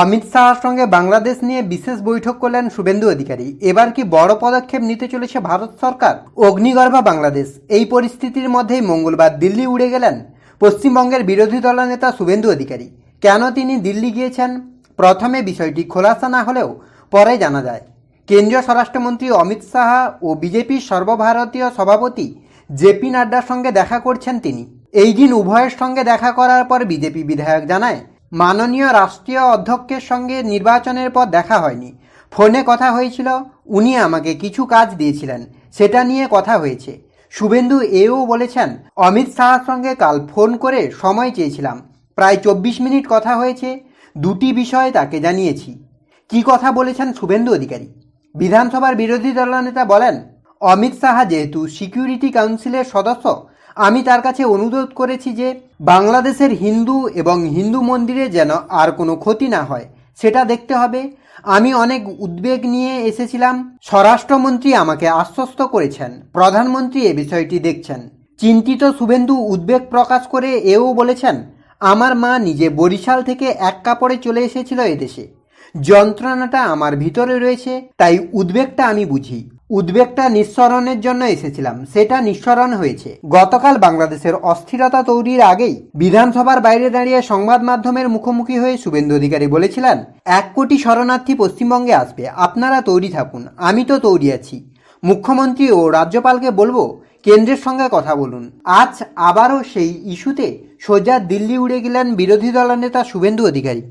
অমিত শাহর সঙ্গে বাংলাদেশ নিয়ে বিশেষ বৈঠক করলেন শুভেন্দু অধিকারী। এবার কি বড় পদক্ষেপ নিতে চলেছে ভারত সরকার? অগ্নিগর্ভা বাংলাদেশ, এই পরিস্থিতির মধ্যেই মঙ্গলবার দিল্লি উড়ে গেলেন পশ্চিমবঙ্গের বিরোধী দলনেতা শুভেন্দু অধিকারী। কেন তিনি দিল্লি গিয়েছেন? প্রথমে বিষয়টি খোলাসা না হলেও পরে জানা যায়। কেন্দ্রীয় স্বরাষ্ট্রমন্ত্রী অমিত শাহ ও বিজেপির সর্বভারতীয় সভাপতি জেপি নাড্ডার সঙ্গে দেখা করছেন তিনি। এই দিন উভয়ের সঙ্গে দেখা করার পর বিজেপি বিধায়ক জানায় মাননীয় রাষ্ট্রীয় অধ্যক্ষের সঙ্গে নির্বাচনের পর দেখা হয়নি। ফোনে কথা হয়েছিল, উনি আমাকে কিছু কাজ দিয়েছিলেন, সেটা নিয়ে কথা হয়েছে। শুভেন্দু এও বলেছেন, অমিত শাহর সঙ্গে কাল ফোন করে সময় চেয়েছিলাম। প্রায় চব্বিশ মিনিট কথা হয়েছে, দুটি বিষয় তাকে জানিয়েছি। কি কথা বলেছেন শুভেন্দু অধিকারী? বিধানসভার বিরোধী দলনেতা বলেন, অমিত শাহ যেহেতু সিকিউরিটি কাউন্সিলের সদস্য আমি তার কাছে অনুরোধ করেছি যে বাংলাদেশের হিন্দু এবং হিন্দু মন্দিরে যেন আর কোনো ক্ষতি না হয়। সেটা দেখতে হবে। আমি অনেক উদ্বেগ নিয়ে এসেছিলাম। স্বরাষ্ট্রমন্ত্রী আমাকে আশ্বস্ত করেছেন। প্রধানমন্ত্রী এ বিষয়টি দেখছেন। চিন্তিত শুভেন্দু উদ্বেগ প্রকাশ করে এও বলেছেন, আমার মা নিজে বরিশাল থেকে এক কাপড়ে চলে এসেছিল এদেশে। যন্ত্রণাটা আমার ভিতরে রয়েছে, তাই উদ্বেগটা আমি বুঝি। উদ্বেগটা নিঃসরণের জন্য এসেছিলাম, সেটা নিঃসরণ হয়েছে। গতকাল বাংলাদেশের অস্থিরতা তৈরির আগেই বিধানসভার বাইরে দাঁড়িয়ে সংবাদ মাধ্যমের মুখোমুখি হয়ে শুভেন্দু অধিকারী বলেছিলেন, এক কোটি শরণার্থী পশ্চিমবঙ্গে আসবে, আপনারা তৈরি থাকুন, আমি তো তৈরি আছি। মুখ্যমন্ত্রী ও রাজ্যপালকে বলব, কেন্দ্রের সঙ্গে কথা বলুন। আজ আবারও সেই ইস্যুতে সোজা দিল্লি উড়ে গেলেন বিরোধী দলনেতা শুভেন্দু অধিকারী।